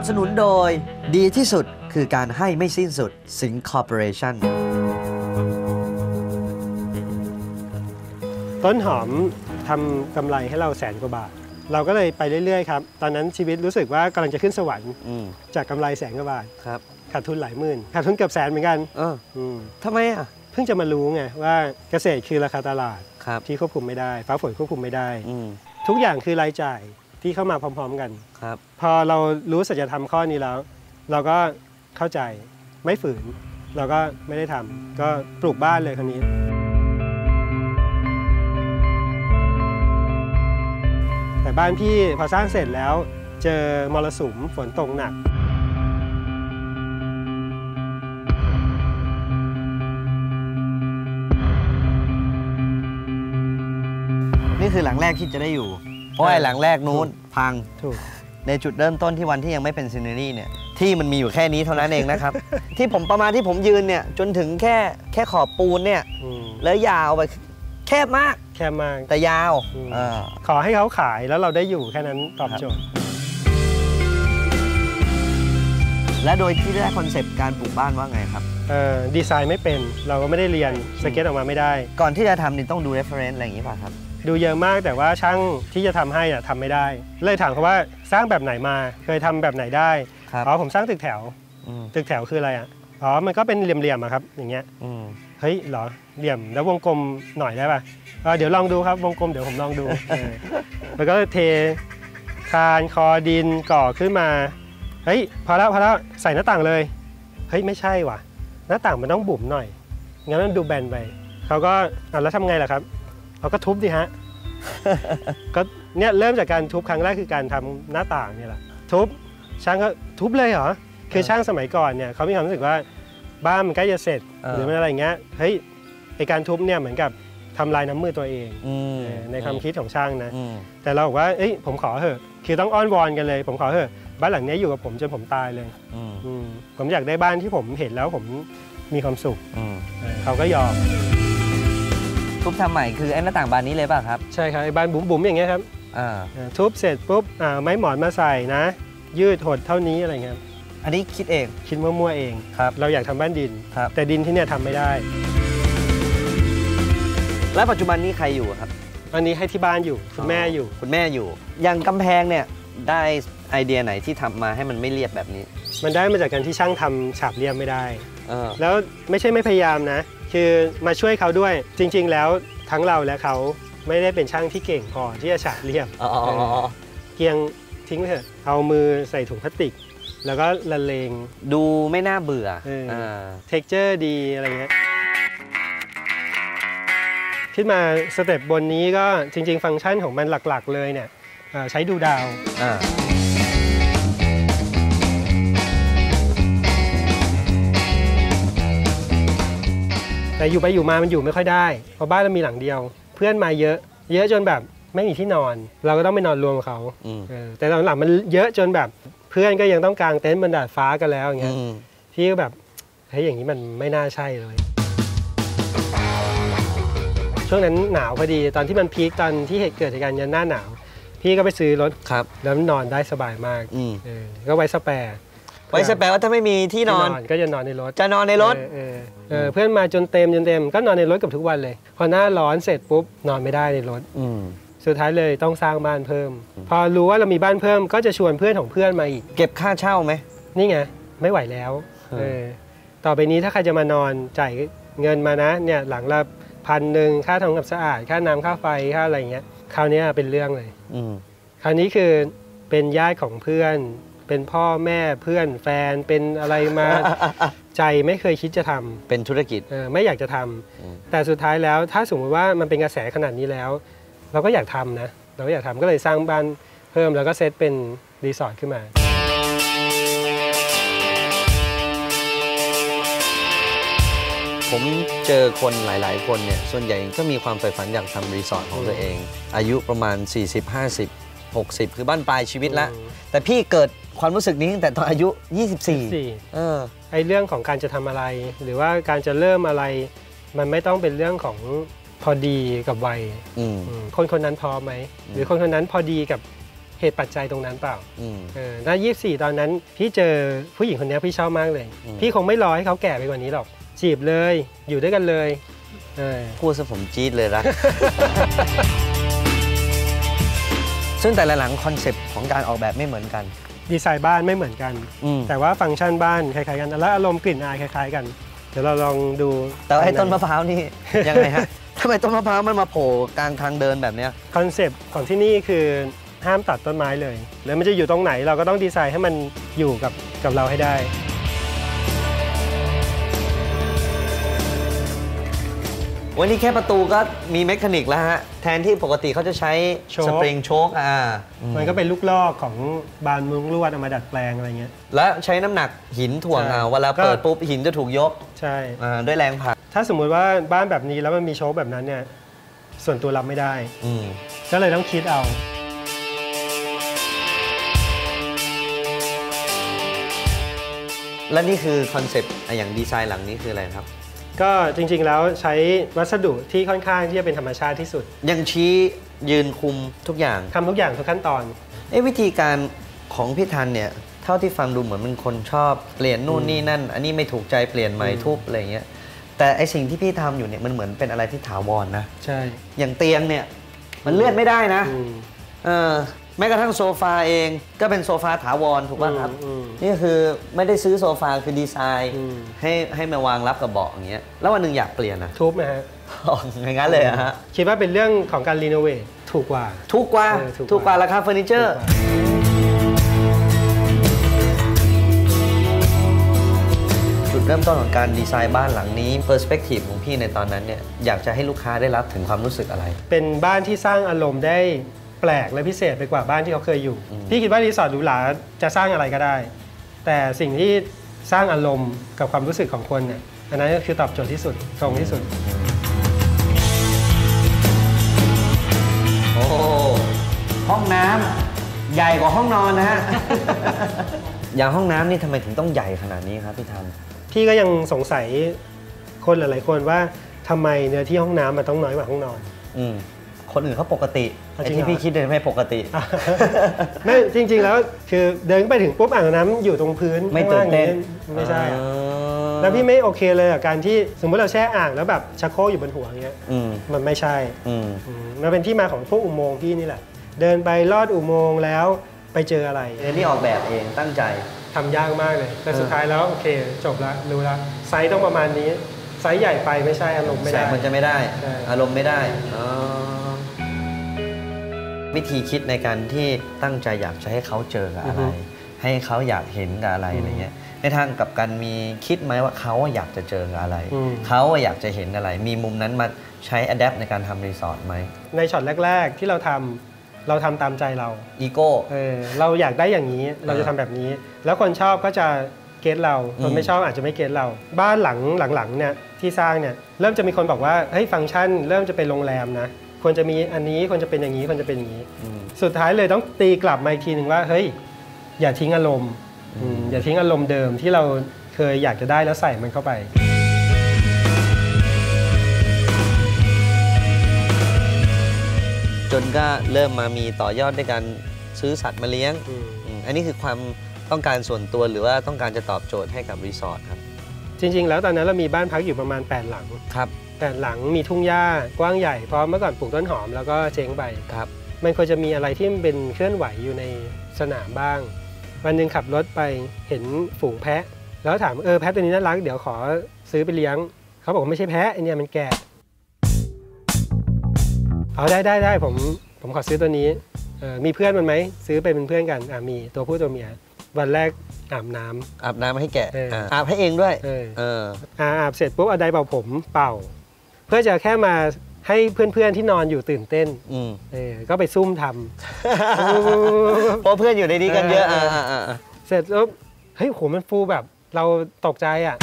นับสนุนโดย ดีที่สุดคือการให้ไม่สิ้นสุดสิงคอร์ปอเรชั่นต้นหอมทำกำไรให้เราแสนกว่าบาท เราก็เลยไปเรื่อยๆครับ ตอนนั้นชีวิตรู้สึกว่ากำลังจะขึ้นสวรรค์อืมจากกำไรแสนกว่าบาทครับขาดทุนหลายหมื่นขาดทุนเกือบแสนเหมือนกันเอออืมทำไมอะเพิ่งจะมารู้ไงว่าเกษตรคือราคาตลาดครับที่ควบคุมไม่ได้ ฟ้าฝนควบคุมไม่ได้อืมทุกอย่างคือรายจ่าย ที่เข้ามาพร้อม ๆ กัน ครับ พอเรารู้สัจธรรมข้อนี้แล้ว เราก็เข้าใจไม่ฝืน เราก็ไม่ได้ทำก็ปลูกบ้านเลยคนนี้ แต่บ้านพี่พอสร้างเสร็จแล้วเจอมรสุมฝนตกหนัก นี่คือหลังแรกที่จะได้อยู่เพ ราะไอ้หลังแรกนู้นพังถูกในจุดเริ่มต้นที่วันที่ยังไม่เป็นซีเนอรี่เนี่ยที่มันมีอยู่แค่นี้เท่านั้นเองนะครับ ที่ผมประมาณที่ผมยืนเนี่ยจนถึงแค่แค่ขอบปูนเนี่ยอืมแล้วยาวไปแคบมาก แค่มาก แต่ยาวอืมเออขอให้เขาขายแล้วเราได้อยู่แค่นั้นตอบโจทย์ และโดยที่ได้คอนเซปต์การปลูกบ้านว่าไงครับเอ่อดีไซน์ไม่เป็นเราก็ไม่ได้เรียนสเก็ตออกมาไม่ได้ ก่อนที่จะทำนี่ต้องดู reference อะไรอย่างนี้ป่ะครับ ดูเยอะมากแต่ว่าช่างที่จะทำให้อะทำไม่ได้ เลยถามเขาว่าสร้างแบบไหนมา เคยทำแบบไหนได้ครับอ๋อผมสร้างตึกแถวอืมตึกแถวคืออะไรอะอ๋อมันก็เป็นเหลี่ยมๆอะครับ อย่างเงี้ยอืมเฮ้ยเหรอเหลี่ยมแล้ววงกลมหน่อยได้ป่ะเออเดี๋ยวลองดูครับวงกลมเดี๋ยวผมลองดูเออแล้วก็เทคานคอดินก่อขึ้นมาเฮ้ยพอแล้วพอแล้วใส่หน้าต่างเลยเฮ้ยไม่ใช่ว่ะ หน้าต่างมันต้องบุ๋มหน่อยงั้นมันดูแบนไปเขาก็อะแล้วทำไงล่ะครับ เขาก็ทุบดิฮะ ก็เนี่ยเริ่มจากการทุบครั้งแรกคือการทำหน้าต่างเนี่ยแหละ ทุบช่างก็ทุบเลยเหรอ คือช่างสมัยก่อนเนี่ยเขามีความรู้สึกว่าบ้านมันใกล้จะเสร็จเออหรือมันอะไรอย่างเงี้ย เฮ้ยไอการทุบเนี่ยเหมือนกับทำลายน้ำมือตัวเองอืมเออในความคิดของช่างนะอืมแต่เราบอกว่าเอ้ยผมขอเถอะ คือต้องอ้อนวอนกันเลย ผมขอเถอะบ้านหลังเนี้ยอยู่กับผมจนผมตายเลยอืมอืมผมอยากได้บ้านที่ผมเห็นแล้วผมมีความสุขอืมเออเขาก็ยอม ทุบทำใหม่คือไอ้หน้าต่างบานนี้เลยป่ะครับ ใช่ครับไอ้บ้านบุ๋มๆอย่างเงี้ยครับอ่าเออทุบเสร็จปุ๊บอ่าไม้หมอนมาใส่นะ ยืดหดเท่านี้อะไรเงี้ยอันนี้คิดเองคิดมั่วๆเองครับเราอยากทำบ้านดินครับแต่ดินที่เนี่ยทำไม่ได้ แล้วปัจจุบันนี้ใครอยู่อะครับอันนี้ให้ที่บ้านอยู่คุณแม่อยู่คุณแม่อยู่ อย่างกำแพงเนี่ยได้ไอเดียไหนที่ทำมาให้มันไม่เรียบแบบนี้ มันได้มาจากการที่ช่างทำฉาบเรียบไม่ได้ เออแล้วไม่ใช่ไม่พยายามนะ คือมาช่วยเขาด้วยจริง ๆ แล้วทั้งเราและเขาไม่ได้เป็นช่างที่เก่งพอที่จะฉาบเรียบอ๋ออ๋ออ๋อเกียงทิ้งไปเถอะเอามือใส่ถุงพลาสติก แล้วก็ละเลง ดูไม่น่าเบื่อเอออ่อ่าเท็กเจอร์ดีอะไรเงี้ยขึ้นมาสเต็ปบนนี้ก็จริง ๆ ฟังก์ชันของมันหลักๆ เลยเนี่ยเอ่อใช้ดูดาว อ่า แต่อยู่ไปอยู่มามันอยู่ไม่ค่อยได้เพราะบ้านเรามีหลังเดียว เพื่อนมาเยอะ เยอะจนแบบไม่มีที่นอน เราก็ต้องไปนอนรวมกับเขาอืมเออแต่ตอนหลังมันเยอะจนแบบ เพื่อนก็ยังต้องกางเต็นท์บนดาดฟ้ากันแล้วอย่างเงี้ยอืมพี่ก็แบบเฮ้ยอย่างนี้มันไม่น่าใช่เลย ช่วงนั้นหนาวพอดีตอนที่มันพีคตอนที่เหตุเกิดเหตุการณ์ยันหน้าหนาว พี่ก็ไปซื้อรถครับ แล้วนอนได้สบายมากอืมเออก็ไว้สแปร์ ไว้สแปลว่าถ้าไม่มีที่นอนก็จะนอนในรถ จะนอนในรถเออเออเออเพื่อนมาจนเต็มจนเต็มก็นอนในรถเกับทุกวันเลย พอหน้าร้อนเสร็จปุ๊บนอนไม่ได้ในรถอืมสุดท้ายเลยต้องสร้างบ้านเพิ่ม พอรู้ว่าเรามีบ้านเพิ่มก็จะชวนเพื่อนของเพื่อนมาอีก เก็บค่าเช่าไหมนี่ไงไม่ไหวแล้วเออเออต่อไปนี้ถ้าใครจะมานอนจ่ายเงินมานะเนี่ยหลังละพันหนึ่งค่าทำความสะอาด ค่าน้ำค่าไฟค่าอะไรเงี้ยคราวนี้เป็นเรื่องเลยอืมคราวนี้คือเป็นญาติของเพื่อน เป็นพ่อแม่เพื่อนแฟนเป็นอะไรมา ใจไม่เคยคิดจะทำเป็นธุรกิจเออไม่อยากจะทำอืม แต่สุดท้ายแล้วถ้าสมมติว่ามันเป็นกระแสขนาดนี้แล้ว เราก็อยากทำนะ เราก็อยากทำก็เลยสร้างบ้านเพิ่มแล้วก็เซตเป็นรีสอร์ทขึ้นมา ผมเจอคนหลาย ๆ คนเนี่ย ส่วนใหญ่ก็มีความใฝ่ฝันอยากทำรีสอร์ทของตัวเอง อายุประมาณ 40 50 60 คือบ้านปลายชีวิตละ อืม แต่พี่เกิด ความรู้สึกนี้ตั้งแต่ตอนอายุ 24สี่เออไอ้เรื่องของการจะทำอะไร หรือว่าการจะเริ่มอะไร มันไม่ต้องเป็นเรื่องของพอดีกับวัยอืมอืมคนคนนั้นพอไหม หรือคนคนนั้นพอดีกับเหตุปัจจัยตรงนั้นเปล่าอืมเออถ้า24 ตอนนั้นพี่เจอผู้หญิงคนนี้พี่ชอบมากเลยอืมพี่คงไม่รอให้เขาแก่ไปกว่านี้หรอก จีบเลย อยู่ด้วยกันเลยเออพูดซะผมจี๊ดเลยรักซึ่งแต่ละหลังคอนเซปต์ของการออกแบบไม่เหมือนกัน ดีไซน์บ้านไม่เหมือนกันอืมแต่ว่าฟังก์ชันบ้านคล้ายๆกันและอารมณ์กลิ่นอายคล้าย ๆ กัน เดี๋ยวเราลองดูแต่ว่าไอ้ต้นภามะพร้าวนี่ยังไงฮะทำไมต้นมะพร้าวมันมาโผล่กลางทางเดินแบบเนี้ยคอนเซปต์ของที่นี่คือห้ามตัดต้นไม้เลย แล้วมันจะอยู่ตรงไหนเราก็ต้องดีไซน์ให้มันอยู่กับกับเราให้ได้ วันนี้แค่ประตูก็มีเมคานิกแล้วฮะ แทนที่ปกติเขาจะใช้โชค สปริงโชคอ่าอืมันก็เป็นลูกลอกของบานมุ้งลวดเอามาดัดแปลงอะไรเงี้ย และใช้น้ำหนักหินถ่วงใช่เอาเวลาก็เปิดปุ๊บหินจะถูกยกใช่ อ่าด้วยแรงผลักถ้าสมมุติว่าบ้านแบบนี้แล้วมันมีโชคแบบนั้นเนี่ยส่วนตัวรับไม่ได้ อืม ก็เลยต้องคิดเอา และนี่คือคอนเซปต์อย่างดีไซน์หลังนี้คืออะไรครับ ก็จริงๆแล้วใช้วัสดุที่ค่อนข้างที่จะเป็นธรรมชาติที่สุด ยังชี้ยืนคุมทุกอย่างทำทุกอย่างทุกขั้นตอนเอ้วิธีการของพี่ทันเนี่ยเท่าที่ฟังดูเหมือนเป็นคนชอบเปลี่ยนนู่นนี่นั่น อันนี้ไม่ถูกใจเปลี่ยนใหม่อืมทุบอะไรเงี้ยแต่ไอสิ่งที่พี่ทำอยู่เนี่ยมันเหมือนเป็นอะไรที่ถาวรนะใช่ อย่างเตียงเนี่ยมันเลื่อนไม่ได้นะอืมเออ แม้กระทั่งโซฟาเองก็เป็นโซฟาถาวรถูกป่ะครับอืมนี่คือไม่ได้ซื้อโซฟาคือดีไซน์อืมให้ให้มาวางรับกับเบาะอย่างเงี้ยแล้ววันหนึ่งอยากเปลี่ยนนะทุบนะฮะอ๋ออย่างนั้นเลยเหรอะฮะคิดว่าเป็นเรื่องของการรีโนเวทถูกกว่า ถูกกว่าเออถูกกว่าถูกกว่าราคาเฟอร์นิเจอร์ถูกกว่าจุดเริ่มต้นของการดีไซน์บ้านหลังนี้เปอร์สเปกทีฟของพี่ในตอนนั้นเนี่ยอยากจะให้ลูกค้าได้รับถึงความรู้สึกอะไร เป็นบ้านที่สร้างอารมณ์ได้ แปลกและพิเศษไปกว่าบ้านที่เขาเคยอยู่อืมพี่คิดว่ารีสอร์ทหรูหราจะสร้างอะไรก็ได้ แต่สิ่งที่สร้างอารมณ์กับความรู้สึกของคนเนี่ยอันนั้นก็คือตอบโจทย์ที่สุดตรงที่สุด โอ้ห้องน้ำใหญ่กว่าห้องนอนนะฮะ อย่างห้องน้ำนี่ทำไมถึงต้องใหญ่ขนาดนี้ครับพี่ทันพี่ก็ยังสงสัยคนหลายๆคนว่าทำไมเนื้อที่ห้องน้ำมันต้องน้อยกว่าห้องนอน อืม คนอื่นเขาปกติอะไอ้จริงที่เหรอพี่คิดเนี่ยไม่ปกติไม่จริง ๆ แล้วคือเดินไปถึงปุ๊บอ่างน้ำอยู่ตรงพื้นไม่ตื่นเต้นข้างล่างอย่างงี้ไม่ใช่อะอ่าแล้วพี่ไม่โอเคเลยกับการที่สมมติเราแช่อ่างแล้วแบบชักโครกอยู่บนหัวอย่างเงี้ยอืมมันไม่ใช่อืมอืมมันเป็นที่มาของพวกอุโมงค์พี่นี่แหละ เดินไปลอดอุโมงค์แล้วไปเจออะไรเอ็นนี่ออกแบบเองตั้งใจทำยากมากเลย แต่เออสุดท้ายแล้วโอเค จบละรู้ละไซส์ต้องประมาณนี้ ไซส์ใหญ่ไปไม่ใช่อารมณ์ไม่แสได้งมันจะไม่ได้ใช่อารมณ์ไม่ได้อ๋อ วิธีคิดในการที่ตั้งใจอยากจะให้เขาเจอกับอะไร ให้เขาอยากเห็นกับอะไรอะไรเงี้ยในทางกลับกันมีคิดไหมว่าเขาอยากจะเจอกับอะไรอืมเขาอยากจะเห็นอะไร มีมุมนั้นมาใช้อัดแอปในการทำรีสอร์ทไหมในช็อตแรก ๆ ที่เราทำเราทำตามใจเราอีโก้เออเราอยากได้อย่างนี้เราจะทำแบบนี้ แล้วคนชอบก็จะเก็ตเราอืมคนไม่ชอบอาจจะไม่เก็ตเรา บ้านหลังหลังๆเนี่ยที่สร้างเนี่ยเริ่มจะมีคนบอกว่าเฮ้ยฟังก์ชัน เริ่มจะเป็นโรงแรมนะ ควรจะมีอันนี้ควรจะเป็นอย่างนี้ควรจะเป็นอย่างนี้อืมสุดท้ายเลยต้องตีกลับมาอีกทีหนึ่งว่าเฮ้ยอย่าทิ้งอารมณ์อืมอย่าทิ้งอารมณ์เดิมที่เราเคยอยากจะได้แล้วใส่มันเข้าไปจนก็เริ่มมามีต่อยอดด้วยการซื้อสัตว์มาเลี้ยงอืมอืมอันนี้คือความต้องการส่วนตัวหรือว่าต้องการจะตอบโจทย์ให้กับรีสอร์ทครับ จริง ๆ แล้วตอนนั้นเรามีบ้านพักอยู่ประมาณ 8 หลัง ครับ 8หลังมีทุ่งหญ้ากว้างใหญ่เพราะเมื่อก่อนปลูกต้นหอมแล้วก็เจ๊งไปครับ มันควรจะมีอะไรที่มันเป็นเคลื่อนไหวอยู่ในสนามบ้าง วันหนึ่งขับรถไปเห็นฝูงแพะ แล้วถามเออแพะตัวนี้น่ารักเดี๋ยวขอซื้อไปเลี้ยง เขาบอกว่าไม่ใช่แพะไอเนี่ยมันแกะเอาได้ได้ได้ผมผมขอซื้อตัวนี้เออมีเพื่อนมันไหมซื้อไปเป็นเพื่อนกันอ่ามีตัวผู้ตัวเมียวันแรกอาบน้ำอาบน้ำให้แกะเอออ่าอาบให้เองด้วย เออเอออาอาบเสร็จปุ๊บเอาไดร์เป่าผมเป่า เพื่อจะแค่มาให้เพื่อนๆที่นอนอยู่ตื่นเต้นอืมเออก็ไปซุ่มทำเพราะเพื่อนอยู่ในนี้กันเยอะเอออ่าอ่าอ่าเสร็จแล้วเฮ้ยโหมันฟูแบบ เราตกใจอะ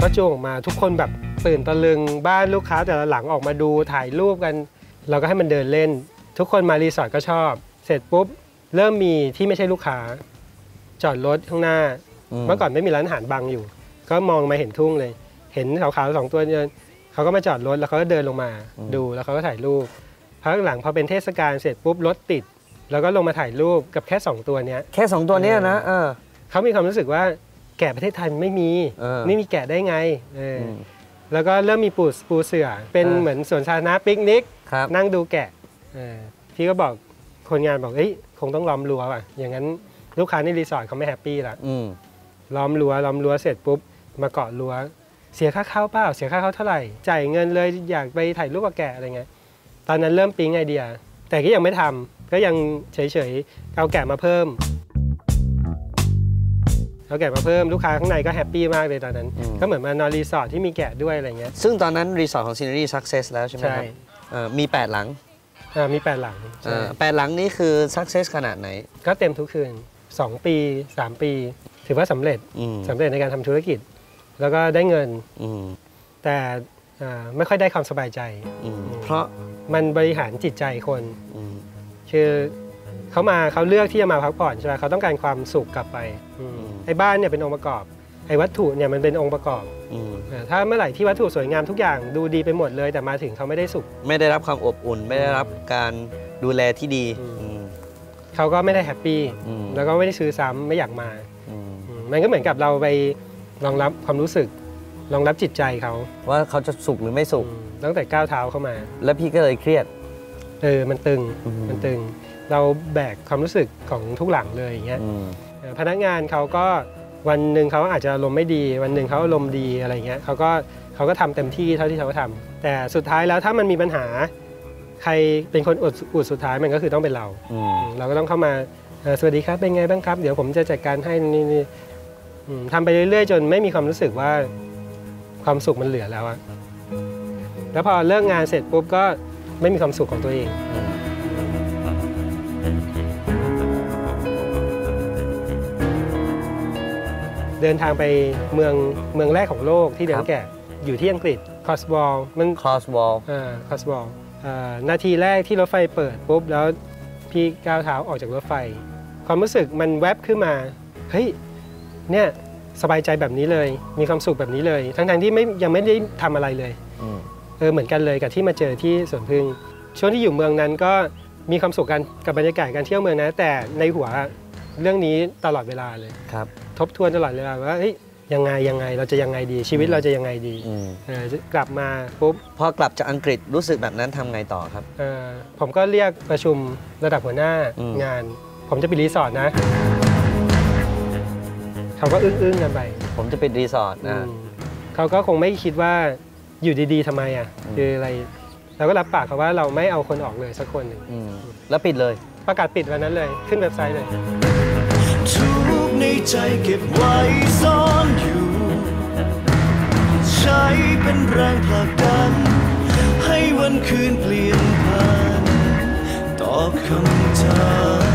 ก็จูงออกมาทุกคนแบบตื่นตะลึงบ้านลูกค้าแต่ละหลังออกมาดูถ่ายรูปกัน เราก็ให้มันเดินเล่น ทุกคนมารีสอร์ทก็ชอบ เสร็จปุ๊บ เริ่มมีที่ไม่ใช่ลูกค้า จอดรถข้างหน้า เมื่อก่อนไม่มีร้านอาหารบังอยู่ ก็มองมาเห็นทุ่งเลย เห็นขาวๆสองตัวเดินเขาก็มาจอดรถแล้วเขาก็เดินลงมาดูแล้วเขาก็ถ่ายรูปพักหลังพอเป็นเทศกาลเสร็จปุ๊บรถติด แล้วก็ลงมาถ่ายรูปกับแค่ 2 ตัวเนี้ยแค่ 2 ตัวเนี้ยนะเออเขามีความรู้สึกว่าแกะประเทศไทยมันไม่มีเออไม่มีแกะได้ไงเอออมแล้วก็เริ่มมีปูปูเสือเป็นเออเหมือนสวนสาธารณะปิกนิกครับนั่งดูแกะเออพี่ก็บอกคนงานบอกเอ้ยคงต้องล้อมรั้วว่ะอย่างนั้นลูกค้าในรีสอร์ทเขาไม่แฮปปี้ละอืมล้อมรั้วล้อมรั้วเสร็จปุ๊บมาเกาะรั้ว เสียค่าเข้าเปล่าเสียค่าเข้าเท่าไหร่ จ่ายเงินเลยอยากไปถ่ายรูปกับแกะอะไรเงี้ยตอนนั้นเริ่มปิ๊งไอเดีย แต่ก็ยังไม่ทำก็ยังเฉยๆเอาแกะมาเพิ่มเอาแกะมาเพิ่มลูกค้าข้างในก็แฮปปี้มากเลยตอนนั้นอืมก็เหมือนมานอนรีสอร์ทที่มีแกะด้วยอะไรเงี้ยซึ่งตอนนั้นรีสอร์ทของซีนารีสักเซสแล้วใช่ไหมใช่ครับเอ่อมี 8 หลังอ่ามีแปดหลังใช่เอ่อแปดหลังนี้คือสักเซสขนาดไหน ก็เต็มทุกคืน 2 ปี 3 ปี ถือว่าสำเร็จอืมสำเร็จในการทำธุรกิจ แล้วก็ได้เงินอืมแต่อ่าไม่ค่อยได้ความสบายใจอืมเพราะมันบริหารจิตใจคนอืมคือเขามาเขาเลือกที่จะมาพักผ่อนใช่ไหมเขาต้องการความสุขกลับไปอืมไอ้บ้านเนี่ยเป็นองค์ประกอบไอ้วัตถุเนี่ยมันเป็นองค์ประกอบอืมเออถ้าเมื่อไหร่ที่วัตถุสวยงามทุกอย่างดูดีไปหมดเลย แต่มาถึงเขาไม่ได้สุข ไม่ได้รับความอบอุ่น ไม่ได้รับการดูแลที่ดีอืมอืมเขาก็ไม่ได้แฮปปี้อืมแล้วก็ไม่ได้ซื้อซ้ำไม่อยากมาอืมอืมมันก็เหมือนกับเราไป รองรับความรู้สึกรองรับจิตใจเขาว่าเขาจะสุขหรือไม่สุขอืมตั้งแต่ก้าวเท้าเข้ามา แล้วพี่ก็เลยเครียดเออมันตึงอืมมันตึง เราแบกความรู้สึกของทุกหลังเลยอย่างเงี้ยอืมเอ่อพนักงานเขาก็วันหนึ่งเขาอาจจะอารมณ์ไม่ดี วันหนึ่งเขาอารมณ์ดีอะไรเงี้ยเขาก็เขาก็ทำเต็มที่เท่าที่เขาทำแต่สุดท้ายแล้วถ้ามันมีปัญหา ใครเป็นคนอุดอุดสุดท้ายมันก็คือต้องเป็นเราอือืมมเราก็ต้องเข้ามาเอ่อสวัสดีครับเป็นไงบ้างครับ เดี๋ยวผมจะจัดการให้นี่นี่อืม ทำไปเรื่อยๆ จนไม่มีความรู้สึกว่าความสุขมันเหลือแล้วอะแล้วพอเลิกงานเสร็จปุ๊บก็ไม่มีความสุขของตัวเอง เดินทางไปเมืองเมืองแรกของโลกที่เลี้ยครังบแกะอยู่ที่อังกฤษคอสบอลมันคอสวอลคอสบอลนาทีแรกที่รถไฟเปิดปุ๊บแล้วพี่ก้าวเท้าออกจากรถไฟ ความรู้สึกมันแวบขึ้นมา เฮ้ย เนี่ยสบายใจแบบนี้เลย มีความสุขแบบนี้เลย ทั้งๆที่ไม่ยังไม่ได้ทำอะไรเลยอืมเออเหมือนกันเลยกับที่มาเจอที่สวนพึ่งช่วงที่อยู่เมืองนั้นก็มีความสุขกันกับบรรยากาศการเที่ยวเมืองนะ แต่ในหัวเรื่องนี้ตลอดเวลาเลยครับ ทบทวนตลอดเวลาว่าเฮ้ยยังไงยังไงเราจะยังไงดี ชีวิตเราจะยังไงดีอืมเออกลับมาปุ๊บพอกลับจากอังกฤษรู้สึกแบบนั้นทำไงต่อครับเออผมก็เรียกประชุมระดับหัวหน้าอืมงาน ผมจะปิดรีสอร์ทนะ เขาก็อึ้งๆกันไป ผมจะปิดรีสอร์ทนะอืมเขาก็คงไม่คิดว่าอยู่ดีๆทำไมอะอืมคืออะไรเราก็รับปากเขาว่าเราไม่เอาคนออกเลยสักคนหนึ่งอืมแล้วปิดเลย ประกาศปิดวันนั้นเลยขึ้นเว็บไซต์เลยทุกข์ในใจเก็บไว้ซ่อนอยู่ ใช้เป็นแรงผลักดัน ให้วันคืนเปลี่ยนผ่านตอบคำถาม